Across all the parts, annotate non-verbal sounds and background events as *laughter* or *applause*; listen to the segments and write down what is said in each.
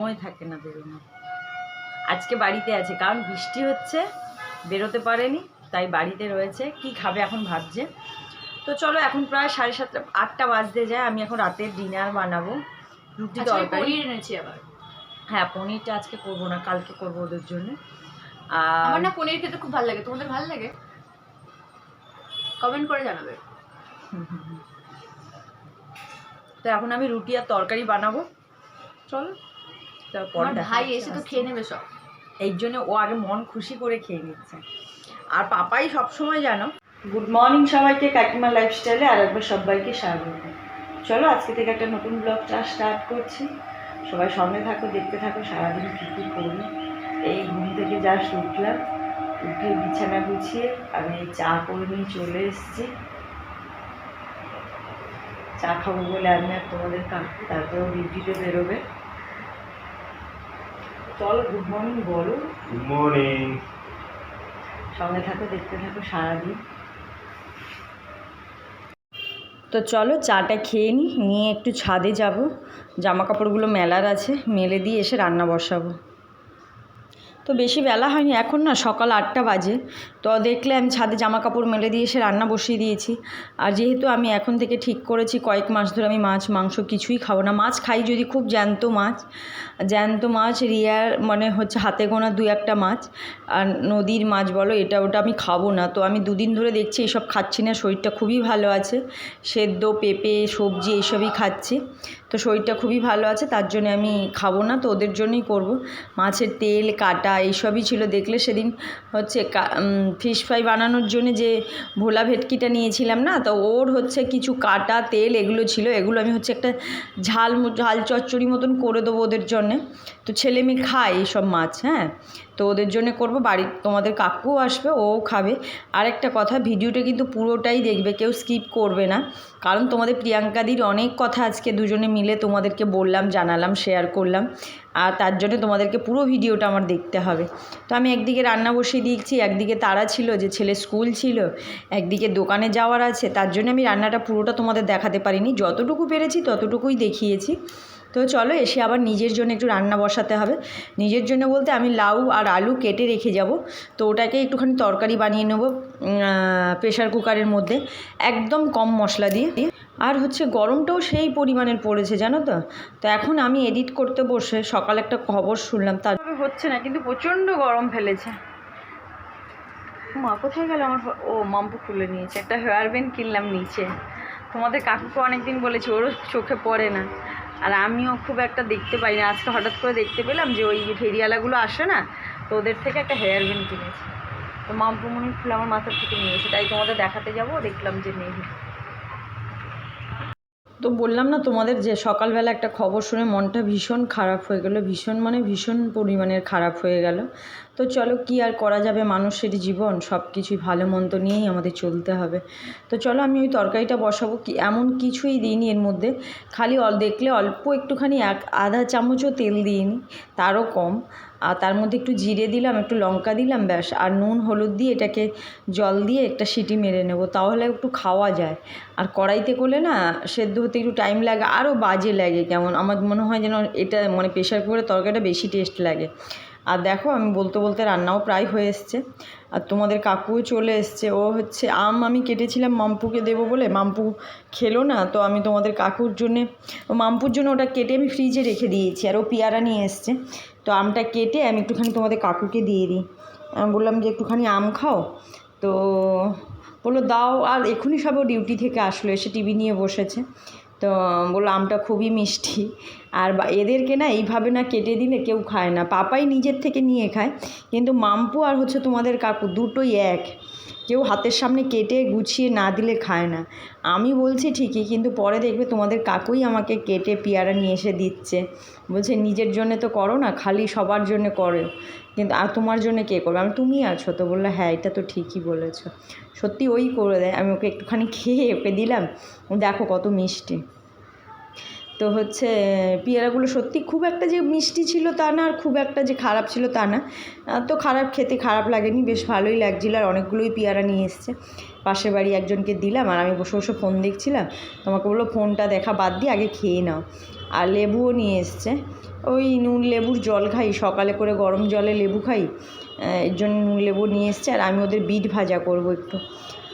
সময় থাকে না বেরোনো আজকে বাড়িতে আছে কারণ বৃষ্টি হচ্ছে বেরোতে পারেনি তাই বাড়িতে রয়েছে। কি খাবে এখন ভাবছে? তো চলো এখন প্রায় সাড়ে সাতটা আটটা বাজতে যায় আমি এখন রাতের ডিনার বানাবো। রুটি তরকারি। এনেছি আবার। হ্যাঁ পনিরটা আজকে করব না কালকে করব ওদের জন্য। আমার আর না পনির খেতে খুব ভালো লাগে তোমাদের ভালো লাগে? কমেন্ট করে জানাবে। হুম, হুম, হুম। তো এখন আমি রুটি আর তরকারি বানাবো। চলো। তারপর ভাই এসে তো খেয়ে নেবে সব। এই জন্য ও আগে মন খুশি করে খেয়ে নিচ্ছে। আর পাপাই সবসময় জানো গুড মর্নিং সবাইকে কাকিমা লাইফস্টাইলে আর একবার সবাইকে স্বাগত। চলো আজকে থেকে একটা নতুন ব্লগটা স্টার্ট করছি। সবাই সঙ্গে থাকো দেখতে থাকো সারাদিন কী কী করি এই ঘুম থেকে জাস্ট উঠলাম উঠে বিছানা গুছিয়ে আমি এই চা করে নিয়ে চলে এসেছি। চা খাব বলে আমি আর তোমাদের কাকু তারপরেও ডিউটিতে বেরোবে। চলো গুড মর্নিং বলো। গুড মর্নিং সঙ্গে থাকো দেখতে থাকো সারাদিন। তো চলো চাটা খেয়ে নিই নিয়ে একটু ছাদে যাব। জামা কাপড়গুলো মেলার আছে মেলে দিয়ে এসে রান্না বসাবো। তো বেশি বেলা হয়নি, এখন না সকাল আটটা বাজে। তো দেখলে আমি ছাদে জামা কাপড় মেলে দিয়ে এসে রান্না বসিয়ে দিয়েছি। আর যেহেতু আমি এখন থেকে ঠিক করেছি, কয়েক মাস ধরে আমি মাছ, মাংস কিছুই খাব না। মাছ খাই যদি খুব জ্যান্ত মাছ জ্যান্ত মাছ, রিয়ার মানে হচ্ছে হাতে গোনা দু একটা মাছ, আর নদীর মাছ বলো, এটা ওটা আমি খাব না। তো আমি দুদিন ধরে দেখছি এসব খাচ্ছি না, শরীরটা খুবই ভালো আছে। সেদ্ধ, পেঁপে, সবজি, এইসবই খাচ্ছি। তো শরীরটা খুবই ভালো আছে, তার জন্য আমি খাব না, তো ওদের জন্যই করব। মাছের তেল, কাটা এইসবই ছিল, দেখলে সেদিন হচ্ছে ফিশ ফ্রাই বানানোর জন্য যে ভোলা ভেটকিটা নিয়েছিলাম না, তো ওর হচ্ছে কিছু কাটা তেল এগুলো ছিল, এগুলো আমি হচ্ছে একটা ঝাল ঝাল চচ্চড়ি মতন করে দেবো ওদের জন্যে। তো ছেলে মেয়ে খায় এইসব মাছ হ্যাঁ? তো ওদের জন্য করব। বাড়ির তোমাদের কাকুও আসবে, ও খাবে। আরেকটা কথা, ভিডিওটা কিন্তু পুরোটাই দেখবে, কেউ স্কিপ করবে না। কারণ তোমাদের প্রিয়াঙ্কাদির অনেক কথা আজকে দুজনে মিলে তোমাদেরকে বললাম, জানালাম শেয়ার করলাম। আর তার জন্য তোমাদেরকে পুরো ভিডিওটা আমার দেখতে হবে। তো আমি একদিকে রান্না বসিয়ে দিয়েছি, একদিকে তারা ছিল, যে ছেলে স্কুল ছিল, একদিকে দোকানে যাওয়ার আছে। তার জন্য আমি রান্নাটা পুরোটা তোমাদের দেখাতে পারিনি। যতটুকু পেরেছি ততটুকুই দেখিয়েছি। তো চলো এসে আবার নিজের জন্য একটু রান্না বসাতে হবে। নিজের জন্য বলতে আমি লাউ আর আলু কেটে রেখে যাব। তো ওটাকে একটুখানি তরকারি বানিয়ে নেব প্রেশার কুকারের মধ্যে। একদম কম মশলা দিয়ে। আর হচ্ছে গরমটাও সেই পরিমাণের পড়েছে, জানো তো? তো এখন আমি এডিট করতে বসে সকালে একটা খবর শুনলাম, তার হচ্ছে না, কিন্তু প্রচণ্ড গরম ফেলেছে। মা, কোথায় গেল আমার ও, মাম্পু খুলে নিয়েছে। একটা হেয়ার ব্যান্ড কিনলাম নিচে। তোমাদের কাকুকে অনেকদিন বলেছি, ওরও চোখে পড়ে না। আর আমিও খুব একটা দেখতে পাই না। আজকে হঠাৎ করে দেখতে পেলাম যে ওই ফেরিওয়ালাগুলো আসে না, তো ওদের থেকে একটা হেয়ার ব্যান্ড কিনেছি। তো মাম্পু ফুল আমার মাথার থেকে নিয়েছে তাই তোমাদের দেখাতে যাব, দেখলাম যে নেই। তো বললাম না তোমাদের যে সকালবেলা একটা খবর শুনে মনটা ভীষণ খারাপ হয়ে গেল, ভীষণ মানে ভীষণ পরিমাণের খারাপ হয়ে গেল। তো চলো কি আর করা যাবে মানুষের জীবন? সব কিছুই ভালো মন্দ নিয়েই আমাদের চলতে হবে। তো চলো আমি ওই তরকারিটা বসাবো কি, এমন কিছুই দিইনি এর মধ্যে। খালি অল, দেখলে অল্প একটুখানি এক আধা চামচও তেল দিইনি, তারও কম। আর তার মধ্যে একটু জিরে দিলাম, একটু লঙ্কা দিলাম, ব্যাস। আর নুন, হলুদ দিয়ে এটাকে জল দিয়ে একটা সিটি মেরে নেব, তাহলে একটু খাওয়া যায়। আর কড়াইতে করলে না, সেদ্ধ হতে একটু টাইম লাগে, আরও বাজে লাগে কেমন? আমার মনে হয় যেন এটা মানে প্রেশার কুকারের তরকারিটা বেশি টেস্ট লাগে। আর দেখো, আমি বলতে বলতে রান্নাও প্রায় হয়ে এসছে। আর তোমাদের কাকুও চলে এসছে। ও হচ্ছে আম আমি কেটেছিলাম মাম্পুকে দেবো বলে। মাম্পু খেলো না, তো আমি তোমাদের কাকুর জন্যে মাম্পুর জন্য ওটা কেটে আমি ফ্রিজে রেখে দিয়েছি। আর ও পেয়ারা নিয়ে এসছে। তো আমটা কেটে আমি একটুখানি তোমাদের কাকুকে দিয়ে দিই। আমি বললাম যে, একটুখানি আম খাও? তো বলল, দাও। আর এখনই সব ডিউটি থেকে আসলো, এসে টিভি নিয়ে বসেছে। তো বলল, আমটা খুবই মিষ্টি। আর এদেরকে না এইভাবে না কেটে দিলে কেউ খায় না। পাপাই নিজের থেকে নিয়ে খায়। কিন্তু মাম্পু আর হচ্ছে তোমাদের কাকু দুটোই এক। কেউ হাতের সামনে কেটে গুছিয়ে না দিলে খায় না। আমি বলছি ঠিকই, কিন্তু পরে দেখবে তোমাদের কাকুই আমাকে কেটে পেয়ারা নিয়ে এসে দিচ্ছে। বলছে, নিজের জন্য তো করো না, খালি সবার জন্য করো। কিন্তু, আর তোমার জন্য কে করবে? আমি, তুমি আছো তো? বলল হ্যাঁ এটা তো ঠিকই বলেছ। সত্যি ওই করে দেয়। আমি ওকে একটুখানি খেয়ে ওকে দিলাম। দেখো কত মিষ্টি। তো হচ্ছে, পেয়ারাগুলো সত্যি খুব একটা যে মিষ্টি ছিল তা না আর খুব একটা যে খারাপ ছিল তা না। তো খারাপ খেতে খারাপ লাগেনি, বেশ ভালোই লাগছিল আর অনেকগুলোই পেয়ারা নিয়ে এসছে। পাশের বাড়ি একজনকে দিলাম আর আমি বসে বসে ফোন দেখছিলাম। তোমাকে বলল ফোনটা দেখা বাদ দিয়ে আগে খেয়ে নাও। আর লেবুও নিয়ে এসছে। ওই নুন লেবুর জল খাই, সকালে করে গরম জলে লেবু খাই। এর জন্য নুন লেবু নিয়ে এসছে আর আমি ওদের বিট ভাজা করব একটু।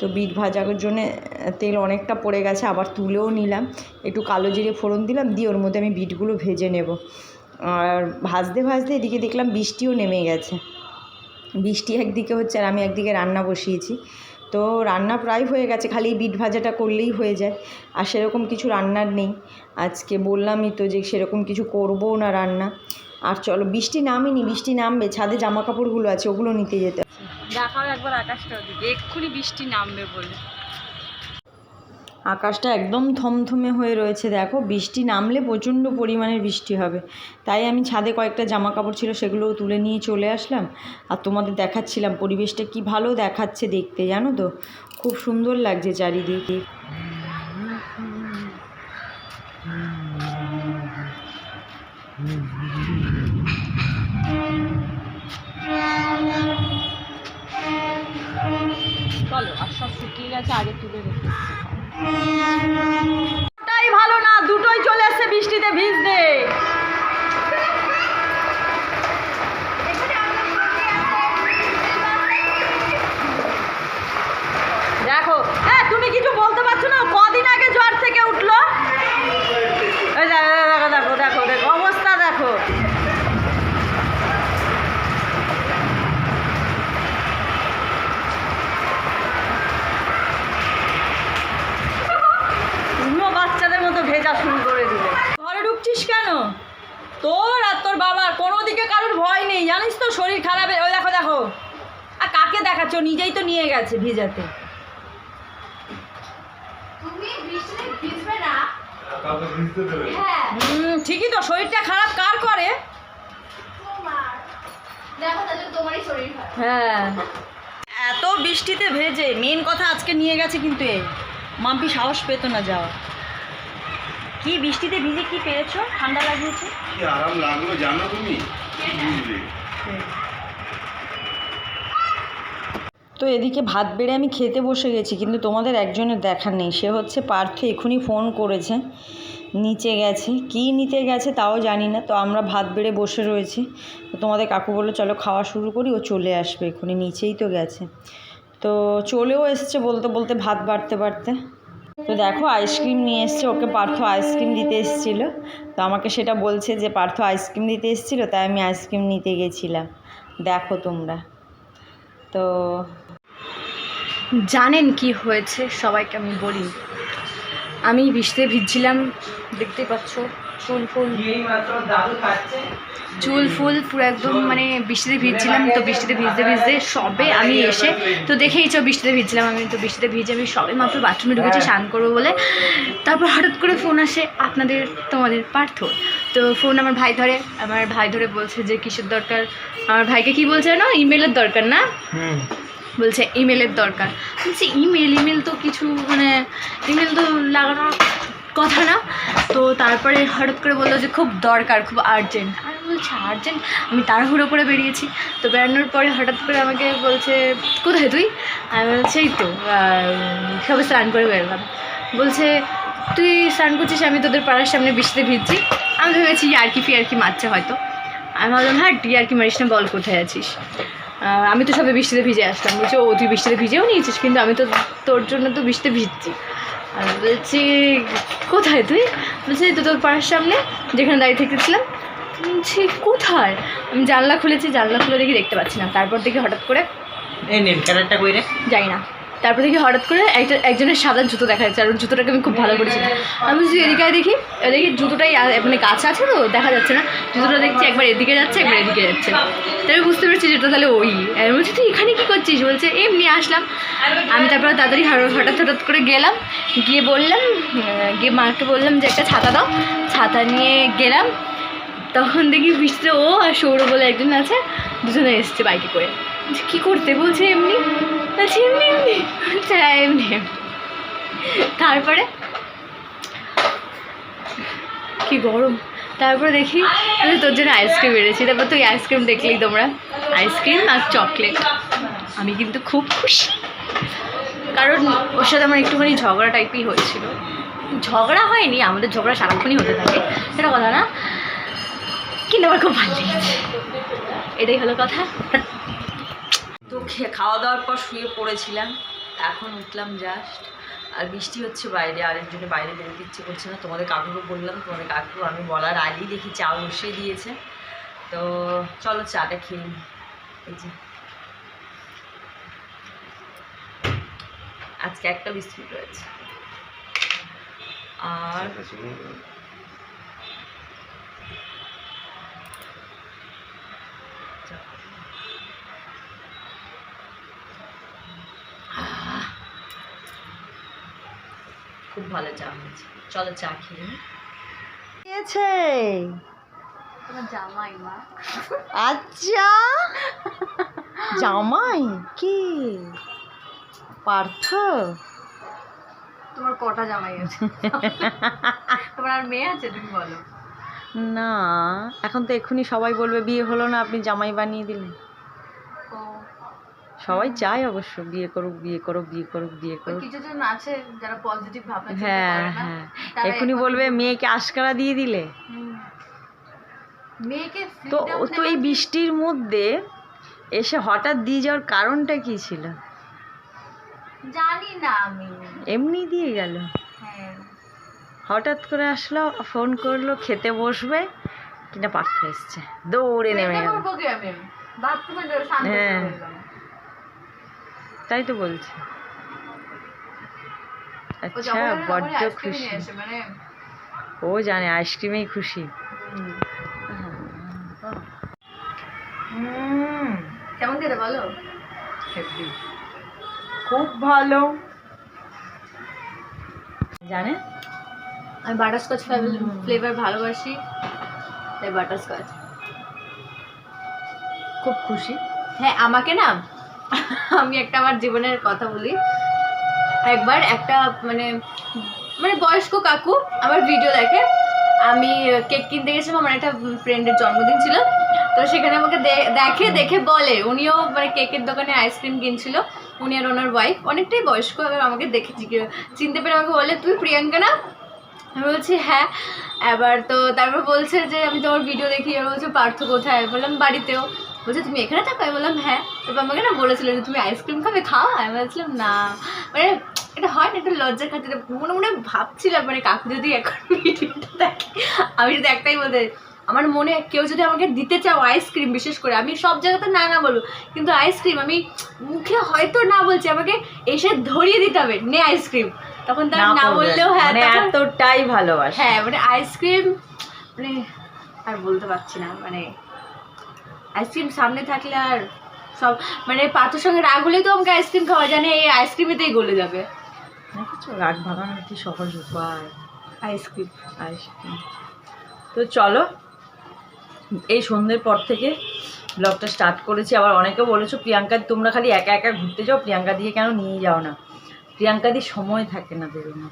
তো বিট ভাজার জন্যে তেল অনেকটা পড়ে গেছে, আবার তুলেও নিলাম। একটু কালো জিরে ফোড়ন দিলাম, দিয়ে ওর মধ্যে আমি বিটগুলো ভেজে নেব। আর ভাজতে ভাজতে এদিকে দেখলাম বৃষ্টিও নেমে গেছে। বৃষ্টি একদিকে হচ্ছে আর আমি একদিকে রান্না বসিয়েছি। তো রান্না প্রায় হয়ে গেছে, খালি বিট ভাজাটা করলেই হয়ে যায়। আর সেরকম কিছু রান্নার নেই। আজকে বললামই তো যে সেরকম কিছু করব না রান্না। আর চলো, বৃষ্টি নামেনি, বৃষ্টি নামবে, ছাদে জামা কাপড়গুলো আছে, ওগুলো নিতে যেতে। দেখাও একবার আকাশটা ওদিকে। এক্ষুনি বৃষ্টি নামবে বলে। আকাশটা একদম থমথমে হয়ে রয়েছে, দেখো। বৃষ্টি নামলে প্রচণ্ড পরিমাণের বৃষ্টি হবে। তাই আমি ছাদে কয়েকটা জামা কাপড় ছিল, সেগুলোও তুলে নিয়ে চলে আসলাম। আর তোমাদের দেখাচ্ছিলাম পরিবেশটা কি ভালো দেখাচ্ছে দেখতে, জানো তো? খুব সুন্দর লাগছে চারিদিকে। গেছে আগে তুলে রেখে বাবার কোনো দিকে কারোর ভয় নেই। জানিস তো শরীর খারাপ। ওই দেখো দেখো। আর কাকে দেখাচ্ছ? নিজেই তো নিয়ে গেছে ভিজাতে। হ্যাঁ হুম ঠিকই তো শরীরটা খারাপ কার করে? তোমার। দেখো তাহলে তোমারই শরীর খারাপ। হ্যাঁ। এত বৃষ্টিতে ভেজে মেন কথা আজকে নিয়ে গেছে কিন্তু এই মাম্পি সাহস পেত না যাওয়া কি বৃষ্টিতে ভিজে কি পেয়েছ ঠান্ডা লাগিয়েছে? কি আরাম লাগল জানো তুমি? বুঝলে। তো এদিকে ভাত বেড়ে আমি খেতে বসে গেছি কিন্তু তোমাদের একজনের দেখা নেই। সে হচ্ছে পার্থ এখুনি ফোন করেছে। নিচে গেছে। কি নিতে গেছে তাও জানি না তো আমরা ভাত বেড়ে বসে রয়েছি। তো তোমাদের কাকু বলল চলো খাওয়া শুরু করি ও চলে আসবে এখুনি নিচেই তো গেছে। তো চলেও এসছে বলতে বলতে ভাত বাড়তে বাড়তে। তো দেখো আইসক্রিম নিয়ে এসছে, ওকে পার্থ আইসক্রিম দিতে এসেছিল। তো আমাকে সেটা বলছে যে, পার্থ আইসক্রিম দিতে এসেছিল, তাই আমি আইসক্রিম নিতে গেছিলাম। দেখো তোমরা। তো জানেন কি হয়েছে? সবাইকে আমি বলি। আমি বৃষ্টিতে ভিজছিলাম, দেখতে পাচ্ছ? চুল ফুল। চুল ফুল পুরো একদম মানে বৃষ্টিতে ভিজছিলাম তো বৃষ্টিতে ভিজতে ভিজতে সবে আমি এসে তো দেখেইছো বৃষ্টিতে ভিজছিলাম আমি তো বৃষ্টিতে ভিজে আমি সবে মাত্র বাথরুমে ঢুকেছি স্নান করব বলে। তারপর হঠাৎ করে ফোন আসে আপনাদের তোমাদের পার্থ। তো ফোন আমার ভাই ধরে আমার ভাই ধরে বলছে যে কিসের দরকার? আমার ভাইকে কি বলছে না ইমেলের দরকার না? বলছে ইমেলের দরকার। বলছি ইমেল ইমেল তো কিছু মানে ইমেল তো লাগানোর কথা না। তো তারপরে হঠাৎ করে বলল যে খুব দরকার, খুব আর্জেন্ট আমি বলছি আর্জেন্ট আমি তাড়াহুড়ো করে বেরিয়েছি। তো বেরানোর পরে হঠাৎ করে আমাকে বলছে, কোথায় তুই? আমি বলছি, এই তো সবে স্নান করে বেরোলাম। বলছে, তুই স্নান করছিস, আমি তোদের পাড়ার সামনে বৃষ্টিতে ভিজছি। আমি ভেবেছি আর কি কি মারছে হয়তো। আমি ভাবলাম হ্যাঁ টি আর কি মারিস না, বল কোথায় আছিস? আমি তো সবে বৃষ্টিতে ভিজে আসলাম। বলছি, ও, তুই বৃষ্টিতে ভিজেও নিয়েছিস, কিন্তু আমি তো তোর জন্য তো বৃষ্টিতে ভিজছি। বলছি কোথায় তুই? বলছি "এই তো তোর পাড়ার সামনে যেখানে দাঁড়িয়ে থেকেছিলাম। বলছি কোথায়? আমি জানলা খুলেছি জানলা খুলে দেখি দেখতে পাচ্ছি না। তারপর দেখি হঠাৎ করে এই ক্যারেক্টার যাই না। তারপর দেখি হঠাৎ করে একটা, একজনের সাদা জুতো দেখা যাচ্ছে, আর জুতোটাকে আমি খুব ভালো করেছি আমি বলছি, এদিকে দেখি। দেখি জুতোটাই মানে গাছ আছে তো, দেখা যাচ্ছে না। জুতোটা দেখছি একবার এদিকে যাচ্ছে, একবার এদিকে যাচ্ছে। তাই বুঝতে পেরেছি যেটা তাহলে ওই। আমি বলছি, তুই এখানে কী করছিস? বলছে, এমনি আসলাম। আমি তারপর তাড়াতাড়ি হঠাৎ হঠাৎ করে গেলাম। গিয়ে বললাম গিয়ে মাকে বললাম যে, একটা ছাতা দাও। ছাতা নিয়ে গেলাম। তখন দেখি বৃষ্টিতে ও আর সৌরভ বলে একজন আছে, দুজনে এসছে বাইকে করে। কি করতে? বলছে, এমনি। বলছি, এমনি হ্যাঁ এমনি এমনি। তারপরে কি গরম। তারপরে দেখি তোর জন্য আইসক্রিম এনেছি। তারপর তুই আইসক্রিম দেখলি তোমরা। আইসক্রিম আর চকলেট আমি কিন্তু খুব খুশি। কারণ ওর সাথে আমার একটুখানি ঝগড়া টাইপই হয়েছিল। ঝগড়া হয়নি, আমাদের ঝগড়া সারাক্ষণই হতে থাকে। সেটা কথা না। কিন্তু আমার খুব ভালো লেগেছে। এটাই হলো কথা। তো খাওয়া দাওয়ার পর শুয়ে পড়েছিলাম। এখন উঠলাম জাস্ট আর বৃষ্টি হচ্ছে বাইরে আরেক জন্য বাইরে বেরোতে ইচ্ছে করছে না। তোমাদের কাকুকে বললাম, তোমাদের কাকু, আমি বলার আগেই দেখি চা বসিয়ে দিয়েছে। তো চলো চাটা খেয়ে নিই এই যে। আজকে একটা বিস্কুট রয়েছে। আর খুব ভালো চা হয়েছে। চলো চা খেয়ে খেয়েছে? জামাই মা। আচ্ছা। জামাই? কি? পার্থ? তোমার কটা জামাই আছে? তোমার আর মেয়ে আছে? তুমি বলো। না এখন তো এক্ষুনি সবাই বলবে বিয়ে হলো না আপনি জামাই বানিয়ে দিলেন। সবাই চায় অবশ্য বিয়ে করুক বিয়ে করুক বিয়ে করুক বিয়ে করুক। কিছু জন আছে যারা পজিটিভ ভাবনা হ্যাঁ হ্যাঁ। এক্ষুনি বলবে মেয়েকে আশকারা দিয়ে দিলে? মেয়েকে তো তো এই বৃষ্টির মধ্যে এসে হঠাৎ দিয়ে যাওয়ার কারণটা কি ছিল? জানি না আমি। এমনি দিয়ে গেল। হ্যাঁ। হঠাৎ করে আসলো ফোন করল খেতে বসবে কিনা পার্থ এসছে। দৌড়ে নেমে গেল। হ্যাঁ। তাই তো বলছি। আচ্ছা বড্ড খুশি। মানে ও জানে আইসক্রিমেই খুশি। কেমন খেতে বলো? খুব ভালো। জানে? আমি বাটারস্কচ ফ্লেভার ভালোবাসি তাই বাটারস্কচ খুব খুশি। হ্যাঁ আমাকে না আমি একটা আমার জীবনের কথা বলি। একবার একটা মানে মানে বয়স্ক কাকু আমার ভিডিও দেখে, আমি কেক কিনতে গেছিলাম, আমার একটা ফ্রেন্ডের জন্মদিন ছিল। তো সেখানে আমাকে দেখে দেখে বলে, উনিও মানে কেকের দোকানে আইসক্রিম কিনছিল, উনি আর ওনার ওয়াইফ অনেকটাই বয়স্ক, এবার আমাকে দেখে চিনতে পেরে আমাকে বলে, তুই প্রিয়াঙ্কা না? আমি বলছি হ্যাঁ। এবার তো তারপর বলছে যে, আমি তোমার ভিডিও দেখি। এবার বলছে, পার্থ কোথায়? বললাম, বাড়িতেও। বলছে তুমি এখানে থাকো? আমি বললাম হ্যাঁ। তারপর আমাকে না বলেছিল যে তুমি আইসক্রিম খাবে খাও? আমি বলছিলাম না। মানে এটা হয় না একটু লজ্জার খাতিরে। মনে মনে ভাবছিলাম মানে কাকু যদি এখন ভিডিওটা দেখে আমি যদি একটাই বলতে আমার মনে কেউ যদি আমাকে দিতে চাও আইসক্রিম বিশেষ করে আমি সব জায়গাতে না না বলব। কিন্তু আইসক্রিম আমি মুখে হয়তো না বলছি আমাকে এসে ধরিয়ে দিতে হবে নে আইসক্রিম। তখন তার না বললেও হ্যাঁ মানে এতটাই ভালোবাসে। হ্যাঁ মানে আইসক্রিম মানে আর বলতে পারছি না মানে আইসক্রিম সামনে থাকলে আর সব মানে পাথর সঙ্গে রাগ হলেই তো আমাকে আইসক্রিম খাওয়া জানে এই আইসক্রিমেতেই গলে যাবে। রাগ ভাঙানোর কি সহজ উপায়? Ice cream ice cream. তো চলো, এই সন্ধ্যের পর থেকে ব্লগটা স্টার্ট করেছি। আবার অনেকে বলেছ, প্রিয়াঙ্কা তোমরা খালি একা একা ঘুরতে যাও, প্রিয়াঙ্কা দিয়ে কেন নিয়ে যাও না? প্রিয়াঙ্কা দিয়ে সময় থাকে না বেরোনো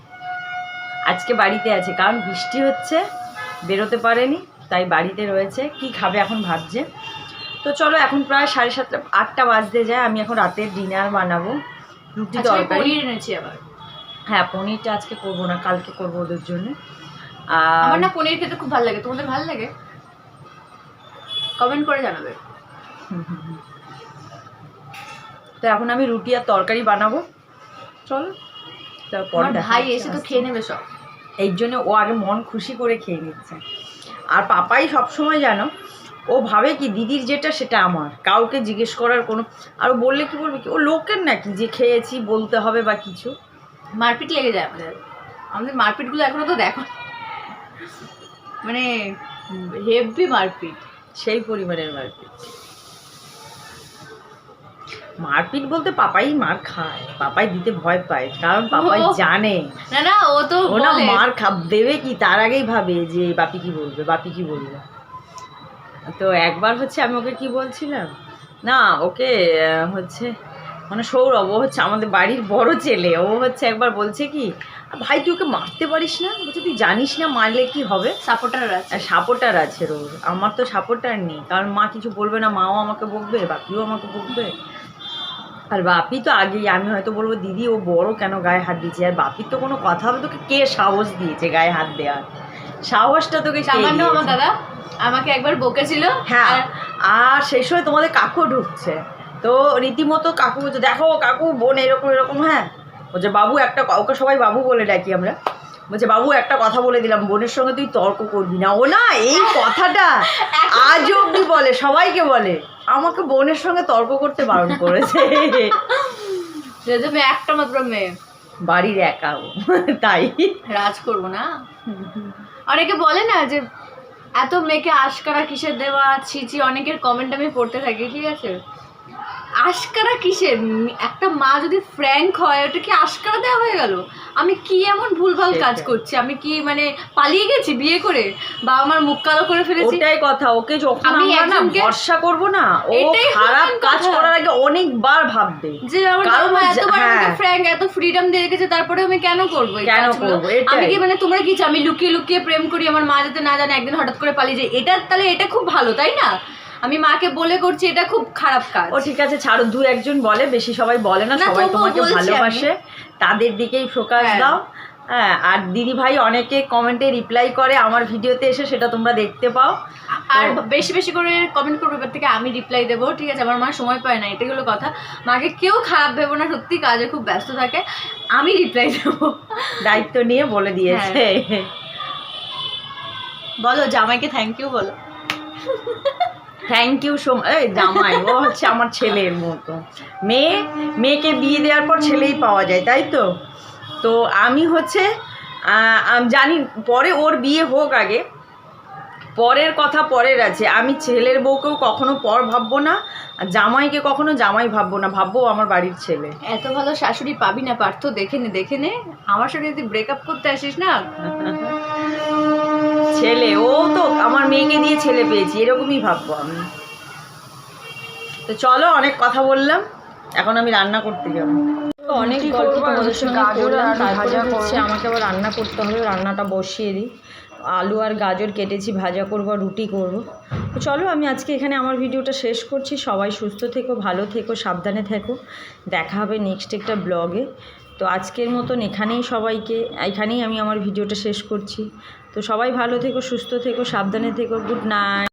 আজকে বাড়িতে আছে, কারণ বৃষ্টি হচ্ছে, বেরোতে পারেনি, তাই বাড়িতে রয়েছে। কি খাবে এখন ভাবছে? তো চলো এখন প্রায় সাড়ে সাতটা আটটা বাজতে যায় আমি এখন রাতের ডিনার বানাবো রুটি তরকারি। এনেছি আবার। হ্যাঁ পনিরটা আজকে করব না কালকে করব ওদের জন্য। আমার না পনির খেতে খুব ভালো লাগে তোমাদের ভালো লাগে? কমেন্ট করে জানাবে। তো এখন আমি রুটি আর তরকারি বানাবো। চলো তারপর ভাই এসে তো খেয়ে নেবে সব। এই জন্য ও আগে মন খুশি করে খেয়ে নিচ্ছে। আর পাপাই সবসময় জানো ও ভাবে কি দিদির যেটা সেটা আমার। কাউকে জিজ্ঞেস করার কোনো আর বললে কি বলবে কি? ও লোকের নাকি যে খেয়েছি বলতে হবে বা কিছু। মারপিট লেগে যায় আমাদের। আমাদের মারপিটগুলো এখনও তো দেখো। মানে হেভি মারপিট। সেই পরিমাণের মারপিট। মারপিট বলতে পাপাই মার খায় পাপাই দিতে ভয় পায় কারণ পাপাই জানে। না না ও তো ও না মার খাব দেবে কি? তার আগেই ভাবে যে বাপি কি বলবে বাপি কি বলবে? তো একবার হচ্ছে আমি ওকে কি বলছিলাম? না ওকে হচ্ছে মানে সৌরভ ও হচ্ছে আমাদের বাড়ির বড় ছেলে ও হচ্ছে একবার বলছে কি ভাই তুই ওকে মারতে পারিস না? বলছে তুই জানিস না মারলে কি হবে? সাপোর্টার আছে। সাপোর্টার আছে রোজ আমার তো সাপোর্টার নেই। কারণ মা কিছু বলবে না মাও আমাকে বকবে বাপিও আমাকে বকবে। আর বাপি তো আগেই আমি হয়তো বলব দিদি ও বড় কেন গায়ে হাত দিয়েছে? আর বাপির তো কোনো কথা হবে তোকে কে সাহস দিয়েছে গায়ে হাত দেওয়ার সাহসটা তোকে সামান্য আমার দাদা আমাকে একবার বকেছিল। হ্যাঁ আর সেই সময় তোমাদের কাকু ঢুকছে। তো রীতিমতো কাকু বলছে দেখো কাকু বোন এরকম এরকম হ্যাঁ? বলছে বাবু একটা ক- ওকে সবাই বাবু বলে ডাকি আমরা। বলছে বাবু একটা কথা বলে দিলাম বোনের সঙ্গে তুই তর্ক করবি না। ও না এই কথাটা আজ অব্দি বলে সবাইকে বলে। আমাকে বোনের সঙ্গে তর্ক করতে বারণ করেছে। একটা মাত্র মেয়ে। বাড়ির একা ও। তাই। রাজ করব না? অনেকে বলে না যে এত মেয়েকে আশকারা কিসের দেওয়া ছিচি অনেকের কমেন্ট আমি পড়তে থাকি, ঠিক আছে? আশকারা কিসের? একটা মা যদি ফ্র্যাঙ্ক হয় ওটা কি আশকারা দেওয়া হয়ে গেল? আমি কি এমন ভুলভাল কাজ করছি? আমি কি মানে পালিয়ে গেছি বিয়ে করে? বাবা আমার মুখ কালো করে ফেলেছি। ওটাই কথা। ওকে যখন আমি না ভরসা করব না ও খারাপ কাজ করার আগে অনেকবার ভাববে। যে আমার বাবা এতবার আমাকে হ্যাঁ। ফ্র্যাঙ্ক এত ফ্রিডম দিয়ে রেখেছে তারপরে আমি কেন করব? কেন? করব? এটাই। আমি কি মানে তোমরা কি? আমি লুকিয়ে লুকিয়ে প্রেম করি আমার মা যাতে না জানে একদিন হঠাৎ করে পালিয়ে যায়। এটা তাহলে এটা খুব ভালো তাই না? আমি মাকে বলে করছি এটা খুব খারাপ কাজ। ও ঠিক আছে ছাড়ো দু একজন বলে বেশি সবাই বলে না সবাই তোমাকে ভালোবাসে তাদের দিকেই ফোকাস হ্যাঁ। দাও। হ্যাঁ আর দিদি ভাই অনেকে কমেন্টে রিপ্লাই করে আমার ভিডিওতে এসে সেটা তোমরা দেখতে পাও। আর বেশি বেশি করে কমেন্ট করব এবার থেকে আমি রিপ্লাই দেবো ঠিক আছে? আমার মা সময় পায় না এটাই হলো কথা। মাকে কেউ খারাপ ভেবো না সত্যি কাজে খুব ব্যস্ত থাকে। আমি রিপ্লাই দেবো। দায়িত্ব নিয়ে বলে দিয়েছে। হ্যাঁ। বলো জামাইকে থ্যাংক ইউ বলো। থ্যাংক ইউ সো এই জামাই ও হচ্ছে আমার ছেলের মতো। মেয়ে মেয়েকে বিয়ে দেওয়ার পর ছেলেই পাওয়া যায় তাই তো? তো আমি হচ্ছে জানি পরে ওর বিয়ে হোক আগে পরের কথা পরের আছে। আমি ছেলের বউকেও কখনো পর ভাববো না আর জামাইকে কখনো জামাই ভাববো না ভাববো আমার বাড়ির ছেলে। এত ভালো শাশুড়ি পাবি না পার্থ দেখে নে দেখে নে। আমার সাথে যদি ব্রেকআপ করতে আসিস না? *laughs* ছেলে ও তো আমার মেয়েকে দিয়ে ছেলে পেয়েছি এরকমই ভাববো আমি। তো চলো অনেক কথা বললাম এখন আমি রান্না করতে যাব। অনেক গল্প তোমাদের সঙ্গে করলাম তারপরে হচ্ছে আমাকে আবার রান্না করতে হবে রান্নাটা বসিয়ে দিই। আলু আর গাজর কেটেছি ভাজা করব আর রুটি করব। তো চলো আমি আজকে এখানে আমার ভিডিওটা শেষ করছি। সবাই সুস্থ থেকো ভালো থেকো সাবধানে থেকো। দেখা হবে নেক্সট একটা ব্লগে তো আজকের মতন এখানেই সবাইকে এখানেই আমি আমার ভিডিওটা শেষ করছি। তো সবাই ভালো থেকো সুস্থ থেকো সাবধানে থেকো গুড নাইট